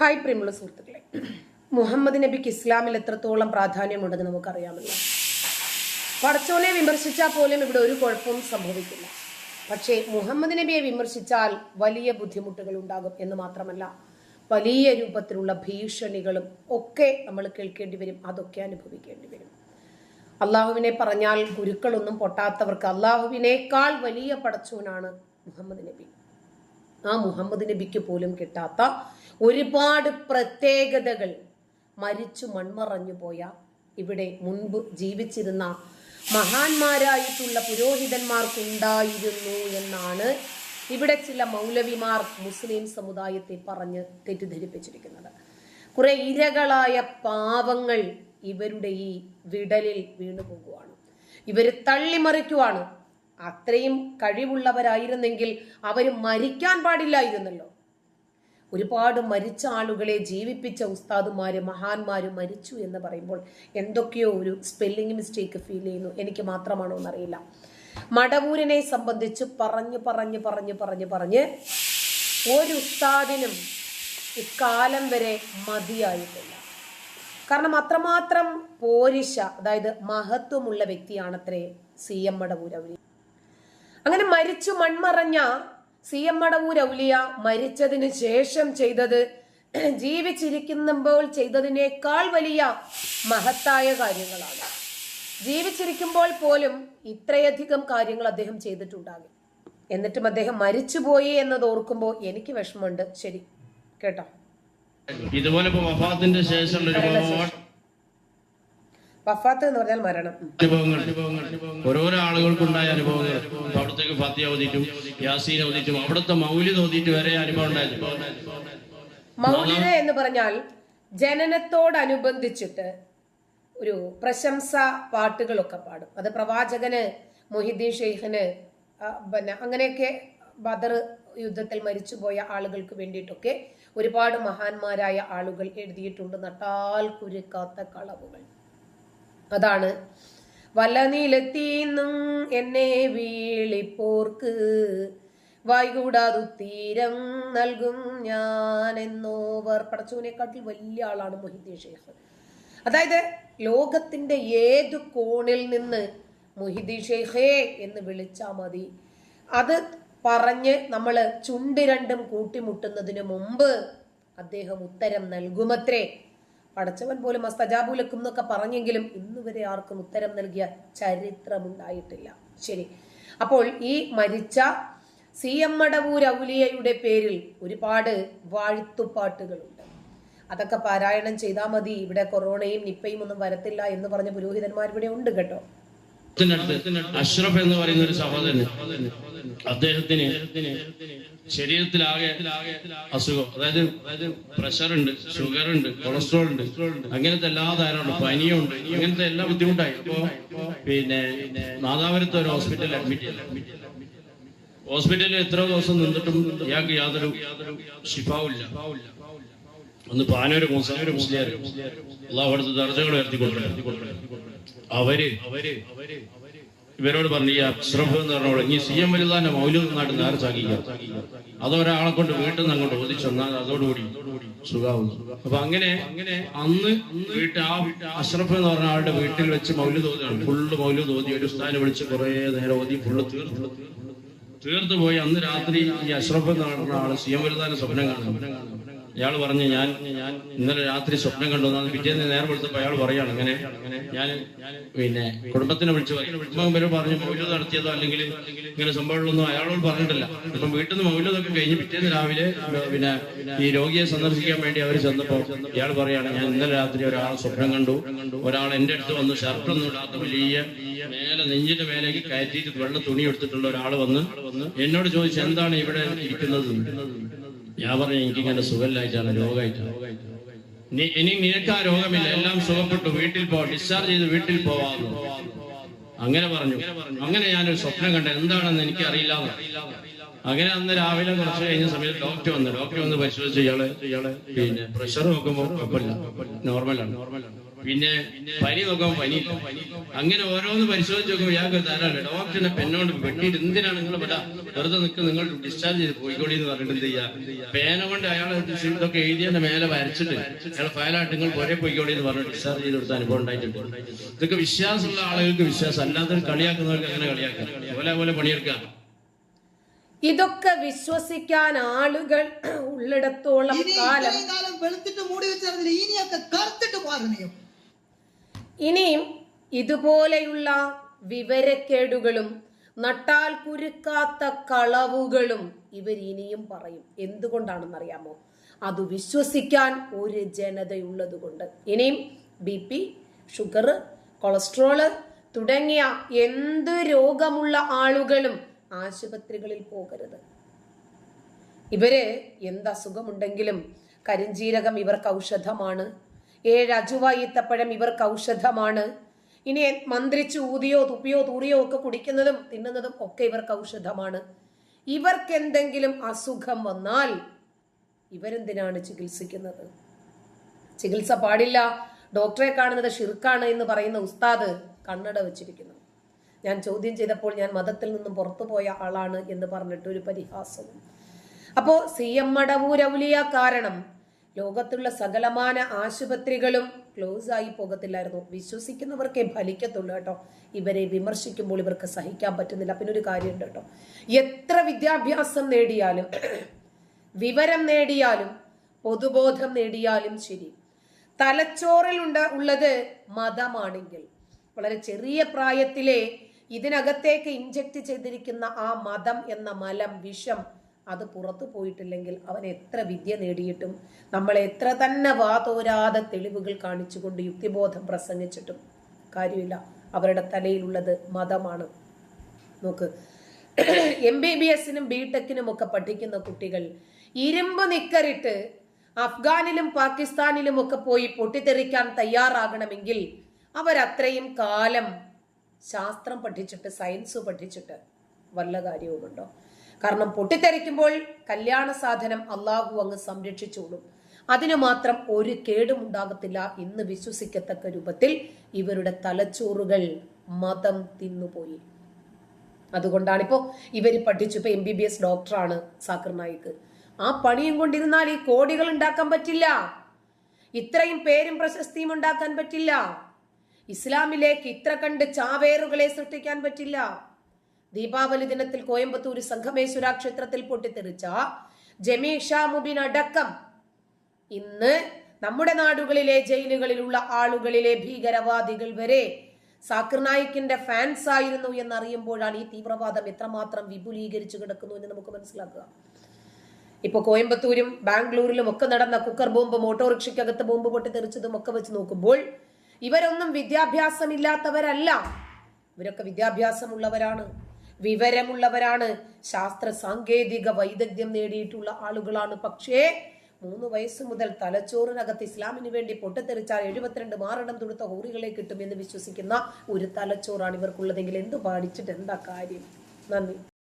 Hi പ്രിയമുള്ള സുഹൃത്തുക്കളെ. മുഹമ്മദ് നബിക്ക് ഇസ്ലാമിൽ എത്രത്തോളം പ്രാധാന്യമുണ്ടെന്ന് നമുക്കറിയാമല്ലോ. പടച്ചോനെ വിമർശിച്ചാൽ പോലും ഇവിടെ ഒരു കുഴപ്പവും സംഭവിക്കില്ല. പക്ഷേ മുഹമ്മദ് നബിയെ വിമർശിച്ചാൽ വലിയ ബുദ്ധിമുട്ടുകൾ ഉണ്ടാകും എന്ന് മാത്രമല്ല വലിയ രൂപത്തിലുള്ള ഭീഷണികളും ഒക്കെ നമ്മൾ കേൾക്കേണ്ടി വരും അതൊക്കെ അനുഭവിക്കേണ്ടി വരും. അള്ളാഹുവിനെ പറഞ്ഞാൽ ഗുരുക്കളൊന്നും പൊട്ടാത്തവർക്ക് അള്ളാഹുവിനേക്കാൾ വലിയ പടച്ചോനാണ് മുഹമ്മദ് നബി. ആ മുഹമ്മദ് നബിക്ക് പോലും കിട്ടാത്ത ഒരുപാട് പ്രത്യേകതകൾ. മരിച്ചു മൺമറഞ്ഞു പോയ ഇവിടെ മുൻപ് ജീവിച്ചിരുന്ന മഹാന്മാരായിട്ടുള്ള പുരോഹിതന്മാർക്കുണ്ടായിരുന്നു എന്നാണ് ഇവിടെ ചില മൗലവിമാർ മുസ്ലിം സമുദായത്തെ പറഞ്ഞ് തെറ്റിദ്ധരിപ്പിച്ചിരിക്കുന്നത്. കുറെ ഇരകളായ പാവങ്ങൾ ഇവരുടെ ഈ വിടലിൽ വീണു പോകുവാണ്. ഇവർ തള്ളിമറിക്കുവാണ്. അത്രയും കഴിവുള്ളവരായിരുന്നെങ്കിൽ അവർ മരിക്കാൻ പാടില്ലായിരുന്നല്ലോ. ഒരുപാട് മരിച്ച ആളുകളെ ജീവിപ്പിച്ച ഉസ്താദുമാര് മഹാന്മാര് മരിച്ചു എന്ന് പറയുമ്പോൾ എന്തൊക്കെയോ ഒരു സ്പെല്ലിംഗ് മിസ്റ്റേക്ക് ഫീൽ ചെയ്യുന്നു. എനിക്ക് മാത്രമാണോ എന്നറിയില്ല. മടവൂരിനെ സംബന്ധിച്ച് പറഞ്ഞു പറഞ്ഞു പറഞ്ഞു പറഞ്ഞു പറഞ്ഞ് ഒരു ഉസ്താദിനും ഇക്കാലം വരെ മതിയായിട്ടില്ല. കാരണം അത്രമാത്രം പോരിശ അതായത് മഹത്വമുള്ള വ്യക്തിയാണത്രേ സി എം മടവൂരവരി അങ്ങനെ മരിച്ചു മൺമറഞ്ഞ സി എം മടവൂർ ഔലിയ മരിച്ചതിന് ശേഷം ചെയ്തത് ജീവിച്ചിരിക്കുമ്പോൾ ചെയ്തതിനേക്കാൾ വലിയ മഹത്തായ കാര്യങ്ങളാണ്. ജീവിച്ചിരിക്കുമ്പോൾ പോലും ഇത്രയധികം കാര്യങ്ങൾ അദ്ദേഹം ചെയ്തിട്ടുണ്ടാകും എന്നിട്ടും അദ്ദേഹം മരിച്ചുപോയി എന്നത് ഓർക്കുമ്പോൾ എനിക്ക് വിഷമമുണ്ട്. ശരി. കേട്ടോ? ഇതുപോലെ ശേഷം. ഒരുപാട് വഫാത്ത് എന്ന് പറഞ്ഞാൽ മരണം. അനുഭവങ്ങൾ. ഓരോരോ ആളുകൾക്കുണ്ടായ അനുഭവങ്ങൾ. അവിടത്തേക്ക് ഫത്തിയ ഓതിയിട്ടും യാസീൻ ഓതിയിട്ടും അവിടുത്തെ മൗലിദ് ഓതിയിട്ട് വരെ അനുഭവം ഉണ്ടായിരുന്നു മൗലിത എന്ന് പറഞ്ഞാൽ ജനനത്തോടനുബന്ധിച്ചിട്ട് ഒരു പ്രശംസ പാട്ടുകളൊക്കെ പാടും. അത് പ്രവാചകന് മൊഹിദ്ദീൻ ഷെയ്ഖിന് പിന്നെ അങ്ങനെയൊക്കെ ബദർ യുദ്ധത്തിൽ മരിച്ചുപോയ ആളുകൾക്ക് വേണ്ടിയിട്ടൊക്കെ ഒരുപാട് മഹാന്മാരായ ആളുകൾ എഴുതിയിട്ടുണ്ട്. നട്ടാൽ കുരുക്കാത്ത കളവുകൾ. അതാണ്. വലനിലെത്തിന്നും എന്നെ വീളിപ്പോർക്ക്. വായികൂടാതു തീരം നൽകും ഞാൻ എന്നോവർ പടച്ചുവിനെക്കാട്ടിൽ വലിയ ആളാണ് മൊഹിദ്ദീൻ ഷെയ്ഖ്. അതായത് ലോകത്തിന്റെ ഏത് കോണിൽ നിന്ന് മൊഹിദ്ദീൻ ഷെയ്ഖേ എന്ന് വിളിച്ചാൽ മതി. അത് പറഞ്ഞ് നമ്മൾ ചുണ്ട് രണ്ടും കൂട്ടിമുട്ടുന്നതിന് മുമ്പ് അദ്ദേഹം ഉത്തരം നൽകുമത്രേ. പടച്ചവൻ പോലും അസ്തജാബുലക്കും എന്നൊക്കെ പറഞ്ഞെങ്കിലും ഇന്ന് വരെ ആർക്കും ഉത്തരം നൽകിയ ചരിത്രമുണ്ടായിട്ടില്ല. ശരി. അപ്പോൾ ഈ മരിച്ച സി എം മടവൂർ ഔലിയയുടെ പേരിൽ ഒരുപാട് വാഴ്ത്തുപാട്ടുകളുണ്ട്. അതൊക്കെ പാരായണം ചെയ്താൽ മതി. ഇവിടെ കൊറോണയും നിപ്പയും ഒന്നും വരത്തില്ല എന്ന് പറഞ്ഞ പുരോഹിതന്മാർ ഇവിടെ ഉണ്ട് കേട്ടോ. അഷ്റഫ് എന്ന് പറയുന്ന ഒരു സഹോദരൻ അദ്ദേഹത്തിന് ശരീരത്തിലാകെ അസുഖം. അതായത് പ്രഷർ ഉണ്ട് ഷുഗർ ഉണ്ട് കൊളസ്ട്രോൾ ഉണ്ട് അങ്ങനത്തെ എല്ലാ ധാരാളം പനിയുണ്ട് അങ്ങനത്തെ എല്ലാ ബുദ്ധിമുട്ടായി. അപ്പോ പിന്നെ നാദാപുരത്ത് ഒരു ഹോസ്പിറ്റലിൽ അഡ്മിറ്റ് ചെയ്തു. ഹോസ്പിറ്റലിൽ എത്ര ദിവസം നിന്നിട്ടും ഇയാൾക്ക് യാതൊരു ശിഫാവില്ല. ഒന്ന് പാനൂര് മുസാഫിര് മുസ്ലിയാർ അള്ളാഹു അടുത്ത് ദർജകൾ ഉയർത്തിക്കൊണ്ടിരുന്നു. അവർ അവർ ഇവരോട് പറഞ്ഞു ഈ അഷ്റഫ് എന്ന് പറഞ്ഞോളൂ ഈ സി എം വലുതാന്റെ മൗല്യം നാട്ടിൽ നേരെ സാഗിക്കാം അതൊരാളെ കൊണ്ട് വീട്ടിൽ നിന്ന് അങ്ങോട്ട് ഓദിച്ചെന്നാൽ അതോടുകൂടി സുഖാവുന്നു അപ്പൊ അങ്ങനെ അങ്ങനെ അന്ന് വീട്ടിൽ ആ അഷ്റഫ് എന്ന് പറഞ്ഞ ആളുടെ വീട്ടിൽ വെച്ച് മൗലൂദ് തോതിയാണ് ഫുള്ള് മൗലൂദ് തോതി ഒരു സ്ഥാനം വിളിച്ച് കുറെ നേരം ഓതി ഫുള്ള് തീർത്തു. തീർത്തു പോയി അന്ന് രാത്രി ഈ അഷ്റഫ് എന്ന് പറഞ്ഞ ആൾ സി എം വലുതാന്റെ സ്വപ്നം കാണുന്നു. അയാൾ പറഞ്ഞു ഞാൻ ഞാൻ ഇന്നലെ രാത്രി സ്വപ്നം കണ്ടു. എന്നാണ് പിറ്റേന്ന് നേരം വിളിച്ചപ്പോൾ അയാൾ പറയാണ് അങ്ങനെ ഞാൻ പിന്നെ കുടുംബത്തിനെ വിളിച്ചു വരെ പറഞ്ഞു മൗല്യം നടത്തിയതോ അല്ലെങ്കിൽ ഇങ്ങനെ സംഭവമുള്ളൊന്നും അയാളോട് പറഞ്ഞിട്ടില്ല. അപ്പം വീട്ടിൽ നിന്ന് മൗല്യതൊക്കെ കഴിഞ്ഞ് പിറ്റേന്ന് രാവിലെ പിന്നെ ഈ രോഗിയെ സന്ദർശിക്കാൻ വേണ്ടി അവർ ചെന്നപ്പോൾ ഇയാൾ പറയാണ് ഞാൻ ഇന്നലെ രാത്രി ഒരാൾ സ്വപ്നം കണ്ടു. ഒരാൾ എന്റെ അടുത്ത് വന്ന് ഷർട്ടൊന്നും ഇടാത്ത വലിയ മേലെ നെഞ്ചിന്റെ മേലേക്ക് കയറ്റിയിട്ട് വെള്ള തുണി എടുത്തിട്ടുള്ള ഒരാൾ വന്ന് എന്നോട് ചോദിച്ചു എന്താണ് ഇവിടെ ഇരിക്കുന്നത്? ഞാൻ പറഞ്ഞു എനിക്കിങ്ങനെ സുഖമില്ലായിട്ടാണ് രോഗമായിട്ടാണ്. ഇനി നിനക്ക് ആ രോഗമില്ല. എല്ലാം സുഖപ്പെട്ടു. വീട്ടിൽ പോ ഡിസ്ചാർജ് ചെയ്ത് വീട്ടിൽ പോവാന്നു അങ്ങനെ പറഞ്ഞു. അങ്ങനെ ഞാനൊരു സ്വപ്നം കണ്ട. എന്താണെന്ന് എനിക്ക് അറിയില്ല അങ്ങനെ അന്ന് രാവിലെ കുറച്ച് കഴിഞ്ഞ സമയത്ത് ഡോക്ടർ വന്നു. ഡോക്ടർ വന്ന് പരിശോധിച്ച് ഇയാൾ ഇയാൾ പിന്നെ പ്രഷർ നോക്കുമ്പോൾ കുഴപ്പമില്ല. നോർമലാണ് പിന്നെ പനി നോക്കാൻ പനി അങ്ങനെ ഓരോന്ന് പരിശോധിച്ച് നോക്കുമ്പോൾ ഇയാൾക്ക് ധാരാളം ഡോക്ടറിനെ പെണ്ണോണ്ട് വെട്ടിയിട്ട് എന്തിനാണ് നിങ്ങൾ ഇവിടെ വെറുതെ നിൽക്കുക നിങ്ങൾ ഡിസ്ചാർജ് ചെയ്ത് പോയിക്കോളി എന്ന് പറഞ്ഞിട്ട് എന്ത് ചെയ്യാ? പേന കൊണ്ട് അയാൾ ഇതൊക്കെ എഴുതിയതിന്റെ മേലെ വരച്ചിട്ട് അയാൾ ഫയലായിട്ട് നിങ്ങൾ പോരെ പോയിക്കോളി എന്ന് പറഞ്ഞ് ഡിസ്ചാർജ് ചെയ്ത് കൊടുത്ത അനുഭവം ഉണ്ടായിട്ടുണ്ട്. ഇതൊക്കെ വിശ്വാസമുള്ള ആളുകൾക്ക് വിശ്വാസം. അല്ലാത്തവർ കളിയാക്കുന്നവർക്ക് അങ്ങനെ കളിയാക്കാം. പോലെ പോലെ പണിയെടുക്കാം. ഇതൊക്കെ വിശ്വസിക്കാൻ ആളുകൾ ഉള്ളിടത്തോളം കാലം കാലം വെളുത്തിട്ട് മൂടി വെച്ചിരുന്നില്ല ഇനിയൊക്കെ കറുത്തിട്ട് പാറണയോ ഇനിയും ഇതുപോലെയുള്ള വിവരക്കേടുകളും നട്ടാൽ കുരുക്കാത്ത കളവുകളും ഇവർ ഇനിയും പറയും. എന്തുകൊണ്ടാണെന്നറിയാമോ? അത് വിശ്വസിക്കാൻ ഒരു ജനതയുള്ളത് കൊണ്ട് ഇനിയും ബി പി ഷുഗർ കൊളസ്ട്രോൾ തുടങ്ങിയ എന്ത് രോഗമുള്ള ആളുകളും ആശുപത്രികളിൽ പോകരുത്. ഇവർ എന്ത് അസുഖമുണ്ടെങ്കിലും കരിഞ്ജീരകം ഇവർക്ക് ഔഷധമാണ്. ഏഴ് അജുവ ഈത്തപ്പഴം ഇവർക്ക് ഔഷധമാണ് ഇനി മന്ത്രിച്ച് ഊതിയോ തുപ്പിയോ തൂറിയോ ഒക്കെ കുടിക്കുന്നതും തിന്നുന്നതും ഒക്കെ ഇവർക്ക് ഔഷധമാണ് ഇവർക്ക് എന്തെങ്കിലും അസുഖം വന്നാൽ ഇവരെന്തിനാണ് ചികിത്സിക്കുന്നത്? ചികിത്സ പാടില്ല. ഡോക്ടറെ കാണുന്നത് ഷിർക്കാണ് എന്ന് പറയുന്ന ഉസ്താദ് കണ്ണട വെച്ചിരിക്കുന്നു. ഞാൻ ചോദ്യം ചെയ്തപ്പോൾ ഞാൻ മതത്തിൽ നിന്നും പുറത്തു പോയ ആളാണ് എന്ന് പറഞ്ഞിട്ട് ഒരു പരിഹാസവും. അപ്പോ സി എം മടവൂരൗലിയ കാരണം ലോകത്തുള്ള സകലമാന ആശുപത്രികളും ക്ലോസ് ആയി പോകത്തില്ലായിരുന്നു. വിശ്വസിക്കുന്നവർക്കേ ഫലിക്കത്തുള്ളൂ കേട്ടോ. ഇവരെ വിമർശിക്കുമ്പോൾ ഇവർക്ക് സഹിക്കാൻ പറ്റുന്നില്ല. പിന്നെ ഒരു കാര്യമുണ്ട് കേട്ടോ. എത്ര വിദ്യാഭ്യാസം നേടിയാലും വിവരം നേടിയാലും പൊതുബോധം നേടിയാലും ശരി. തലച്ചോറിൽ ഉണ്ട് ഉള്ളത് മതമാണെങ്കിൽ. വളരെ ചെറിയ പ്രായത്തിലെ ഇതിനകത്തേക്ക് ഇഞ്ചക്ട് ചെയ്തിരിക്കുന്ന ആ മതം എന്ന മലം വിഷം അത് പുറത്തു പോയിട്ടില്ലെങ്കിൽ അവൻ എത്ര വിദ്യ നേടിയിട്ടും നമ്മൾ എത്ര തന്നെ വാതോരാതെ തെളിവുകൾ കാണിച്ചുകൊണ്ട് യുക്തിബോധം പ്രസംഗിച്ചിട്ടും കാര്യമില്ല. അവരുടെ തലയിലുള്ളത് മതമാണ്. നോക്ക്. എം ബി ബി എസിനും ബി ടെക്കിനും ഒക്കെ പഠിക്കുന്ന കുട്ടികൾ ഇരുമ്പ് നിക്കറിട്ട് അഫ്ഗാനിലും പാകിസ്ഥാനിലും ഒക്കെ പോയി പൊട്ടിത്തെറിക്കാൻ തയ്യാറാകണമെങ്കിൽ അവരത്രയും കാലം ശാസ്ത്രം പഠിച്ചിട്ട് സയൻസ് പഠിച്ചിട്ട് വല്ല കാര്യവുമുണ്ടോ? കാരണം പൊട്ടിത്തെറിക്കുമ്പോൾ കല്യാണ സാധനം അള്ളാഹു അങ്ങ് സംരക്ഷിച്ചോളും. അതിനു മാത്രം ഒരു കേടും ഉണ്ടാകത്തില്ല എന്ന് വിശ്വസിക്കത്തക്ക രൂപത്തിൽ ഇവരുടെ തലച്ചോറുകൾ മതം തിന്നുപോയി. അതുകൊണ്ടാണ് ഇപ്പോ ഇവർ പഠിച്ചു ഇപ്പൊ എം ബി ബി എസ് ഡോക്ടറാണ് സാക്കർ നായിക്ക് ആ പണിയും കൊണ്ടിരുന്നാൽ ഈ കോടികൾ ഉണ്ടാക്കാൻ പറ്റില്ല. ഇത്രയും പേരും പ്രശസ്തിയും ഉണ്ടാക്കാൻ പറ്റില്ല. ഇസ്ലാമിലേക്ക് ഇത്ര കണ്ട് ചാവേറുകളെ സൃഷ്ടിക്കാൻ പറ്റില്ല. ദീപാവലി ദിനത്തിൽ കോയമ്പത്തൂർ സംഘമേശ്വര ക്ഷേത്രത്തിൽ പൊട്ടിത്തെറിച്ച ജമീഷ മുബിൻ അടക്കം. ഇന്ന് നമ്മുടെ നാടുകളിലെ ജയിലുകളിലുള്ള ആളുകളിലെ ഭീകരവാദികൾ വരെ സാക്കിർ നായിക്കിന്റെ ഫാൻസ് ആയിരുന്നു എന്നറിയുമ്പോഴാണ് ഈ തീവ്രവാദം എത്രമാത്രം വിപുലീകരിച്ചു കിടക്കുന്നു എന്ന് നമുക്ക് മനസ്സിലാക്കുക. ഇപ്പൊ കോയമ്പത്തൂരും ബാംഗ്ലൂരിലും ഒക്കെ നടന്ന കുക്കർ ബോംബും ഓട്ടോറിക്ഷയ്ക്കകത്ത് ബോംബ് പൊട്ടിത്തെറിച്ചതും ഒക്കെ വെച്ച് നോക്കുമ്പോൾ ഇവരൊന്നും വിദ്യാഭ്യാസമില്ലാത്തവരല്ല. ഇവരൊക്കെ വിദ്യാഭ്യാസമുള്ളവരാണ്. വിവരമുള്ളവരാണ്. ശാസ്ത്ര സാങ്കേതിക വൈദഗ്ധ്യം നേടിയിട്ടുള്ള ആളുകളാണ്. പക്ഷേ മൂന്ന് വയസ്സ് മുതൽ തലച്ചോറിനകത്ത് ഇസ്ലാമിന് വേണ്ടി പൊട്ടിത്തെറിച്ചാൽ എഴുപത്തിരണ്ട് മാറണം തുടുത്ത ഹോറികളെ കിട്ടും എന്ന് വിശ്വസിക്കുന്ന ഒരു തലച്ചോറാണ് ഇവർക്കുള്ളതെങ്കിൽ എന്ത് പാടിച്ചിട്ട് എന്താ കാര്യം? നന്ദി.